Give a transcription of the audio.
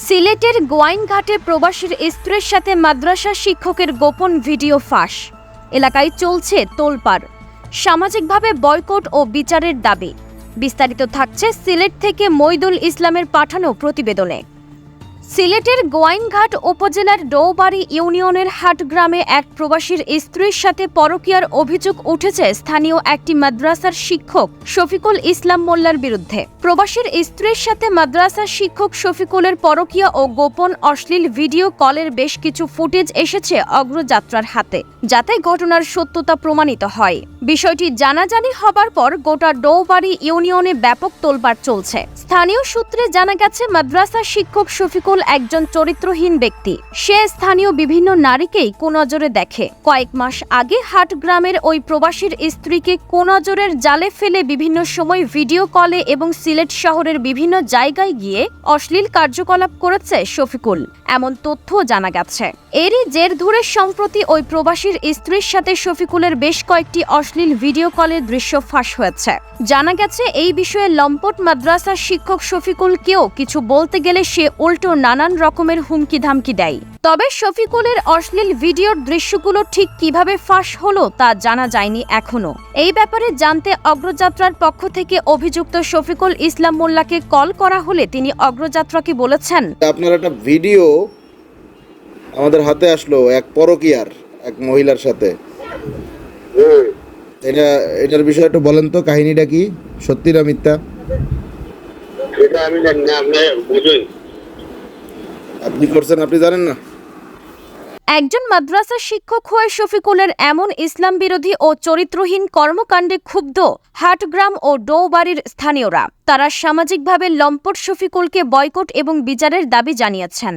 সিলেটের গোয়াইনঘাটে প্রবাসীর স্ত্রীর সাথে মাদ্রাসা শিক্ষকের গোপন ভিডিও ফাঁস। এলাকায় চলছে তোলপাড়। সামাজিকভাবে বয়কট ও বিচারের দাবি। বিস্তারিত থাকছে সিলেট থেকে মইদুল ইসলামের পাঠানো প্রতিবেদনে। সিলেটের গোয়াইনঘাট উপজেলার ডৌবাড়ি ইউনিয়নের হাট গ্রামে এক প্রবাসীর স্ত্রীর সাথে পরকীয়ার অভিযোগ উঠেছে স্থানীয় একটি মাদ্রাসার শিক্ষক শফিকুল ইসলাম মোল্লার বিরুদ্ধে। প্রবাসীর স্ত্রীর সাথে মাদ্রাসার শিক্ষক শফিকুলের পরকীয়া ও গোপন অশ্লীল ভিডিও কলের বেশ কিছু ফুটেজ এসেছে অগ্রযাত্রার হাতে, যাতে ঘটনার সত্যতা প্রমাণিত হয়। বিষয়টি জানাজানি হবার পর গোটা ডৌবাড়ি ইউনিয়নে ব্যাপক তোলপাড় চলছে। স্থানীয় সূত্রে জানা গেছে মাদ্রাসা শিক্ষক শফিকুল একজন চরিত্রহীন ব্যক্তি। সে স্থানীয় বিভিন্ন নারীকেই কোনজরে দেখে। কয়েক মাস আগে হাট গ্রামের ওই প্রবাসীর স্ত্রীকে কোনজরের জালে ফেলে বিভিন্ন সময় ভিডিও কলে এবং সিলেট শহরের বিভিন্ন জায়গায় গিয়ে অশ্লীল কার্যকলাপ করেছে শফিকুল। এমন তথ্য জানা গেছে। এরই জের ধরে সম্প্রতি ওই প্রবাসীর স্ত্রীর সাথে শফিকুলের বেশ কয়েকটি অশ্লীল ভিডিও কলের দৃশ্য ফাঁস হয়েছে। জানা গেছে, এই বিষয়ে লম্পট মাদ্রাসার শিক্ষক শফিকুলকেও কিছু বলতে গেলে সে উল্টো নানান রকমের হুমকি ধামকি দেয়। তবে শফিকুলের অশ্লীল ভিডিওর দৃশ্যগুলো ঠিক কীভাবে ফাঁস হলো তা জানা যায়নি এখনও। এই ব্যাপারে জানতে অগ্রযাত্রার পক্ষ থেকে অভিযুক্ত শফিকুল ইসলাম মোল্লাকে কল করা হলে তিনি অগ্রযাত্রাকে বলেছেন আপনার একটা ভিডিও আমাদের হাতে আসলো এক পরকিয়ার এক মহিলার সাথে। এটা এটার বিষয়ে একটু বলেন তো কাহিনীটা কি? সত্যি না মিথ্যা? সেটা আমি জানি না আপনি বুঝুন। আপনি করছেন, আপনি জানেন না। একজন মাদ্রাসা শিক্ষক হয়ে শফিকুলের এমন ইসলাম বিরোধী ও চরিত্রহীন কর্মকাণ্ডে ক্ষুব্ধ হাটগ্রাম ও ডৌবাড়ির স্থানীয়রা। তারা সামাজিকভাবে লম্পট শফিকুলকে বয়কট এবং বিচারের দাবি জানিয়েছেন।